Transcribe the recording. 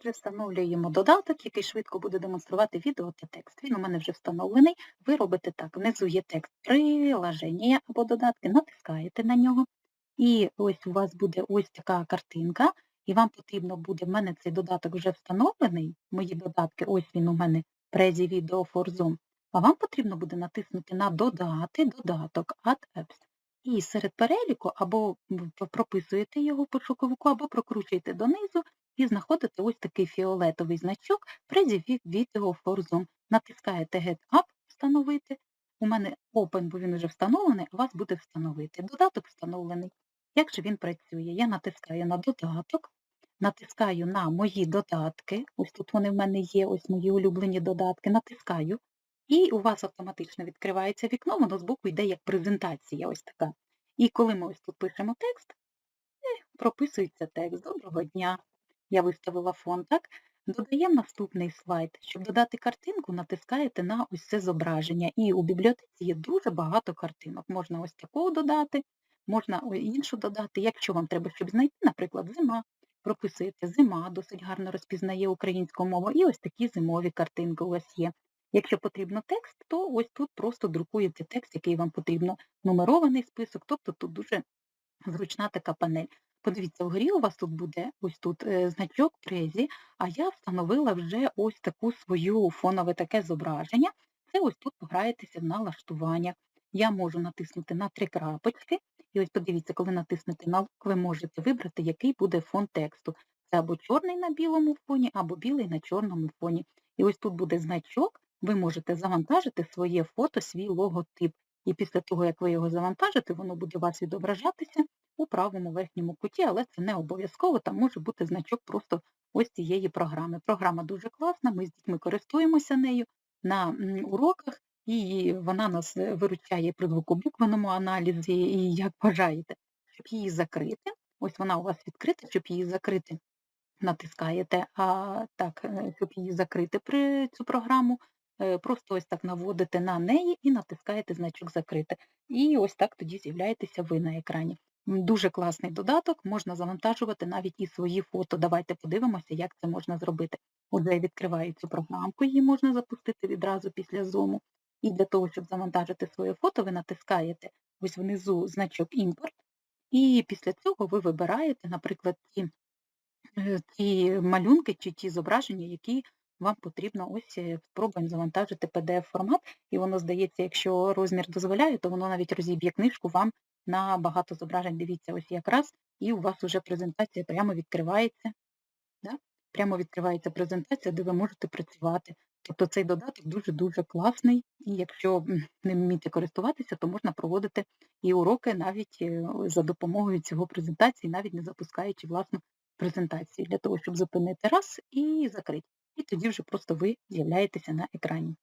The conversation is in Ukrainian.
Отже, встановлюємо додаток, який швидко буде демонструвати відео та текст. Він у мене вже встановлений. Ви робите так, внизу є текст приложення або додатки, натискаєте на нього. І ось у вас буде ось така картинка, і вам потрібно буде, в мене цей додаток вже встановлений, мої додатки, ось він у мене Prezi Video for Zoom, а вам потрібно буде натиснути на Додати, додаток Add Apps. І серед переліку або прописуєте його в пошуковику, або прокручуєте донизу і знаходите ось такий фіолетовий значок Video for Zoom. Натискаєте Get Up встановити. У мене Open, бо він вже встановлений, у вас буде встановити. Додаток встановлений. Як же він працює? Я натискаю на додаток, натискаю на мої додатки, ось тут вони в мене є, ось мої улюблені додатки, натискаю, і у вас автоматично відкривається вікно, воно збоку йде як презентація ось така. І коли ми ось тут пишемо текст, е, прописується текст. Доброго дня. Я виставила фон, так? Додаємо наступний слайд. Щоб додати картинку, натискаєте на ось це зображення. І у бібліотеці є дуже багато картинок. Можна ось таку додати, можна іншу додати. Якщо вам треба, щоб знайти, наприклад, зима, прописуєте зима, досить гарно розпізнає українську мову, і ось такі зимові картинки у вас є. Якщо потрібно текст, то ось тут просто друкуєте текст, який вам потрібно, нумерований список, тобто тут дуже зручна така панель. Подивіться, вгорі у вас тут буде ось тут е, значок презі, а я встановила вже ось таку свою фонове таке зображення. Це ось тут пограєтеся в налаштування. Я можу натиснути на три крапочки, і ось подивіться, коли натиснете на ви можете вибрати, який буде фон тексту. Це або чорний на білому фоні, або білий на чорному фоні. І ось тут буде значок, ви можете завантажити своє фото, свій логотип. І після того, як ви його завантажите, воно буде у вас відображатися у правому верхньому куті, але це не обов'язково, там може бути значок просто ось цієї програми. Програма дуже класна, ми з дітьми користуємося нею на уроках, і вона нас виручає при звукобуквеному аналізі, і як бажаєте, щоб її закрити. Ось вона у вас відкрита, щоб її закрити. Натискаєте, а так, е, щоб її закрити при цю програму, Е, просто ось так наводите на неї і натискаєте значок закрити. І ось так тоді з'являєтеся ви на екрані. Дуже класний додаток, можна завантажувати навіть і свої фото. Давайте подивимося, як це можна зробити. Отже, я відкриваю цю програмку, її можна запустити відразу після зуму. І для того, щоб завантажити своє фото, ви натискаєте ось внизу значок імпорт. І після цього ви вибираєте, наприклад, ті, е, ті малюнки чи ті зображення, які вам потрібно ось е, спробуємо завантажити PDF-формат, і воно здається, якщо розмір дозволяє, то воно навіть розіб'є книжку вам на багато зображень. Дивіться, ось якраз, і у вас вже презентація прямо відкривається. Да? Прямо відкривається презентація, де ви можете працювати. Тобто цей додаток дуже-дуже класний, і якщо не вмієте користуватися, то можна проводити і уроки навіть е, за допомогою цього презентації, навіть не запускаючи власну презентацію, для того, щоб зупинити раз і закрити і тоді вже просто ви з'являєтеся на екрані.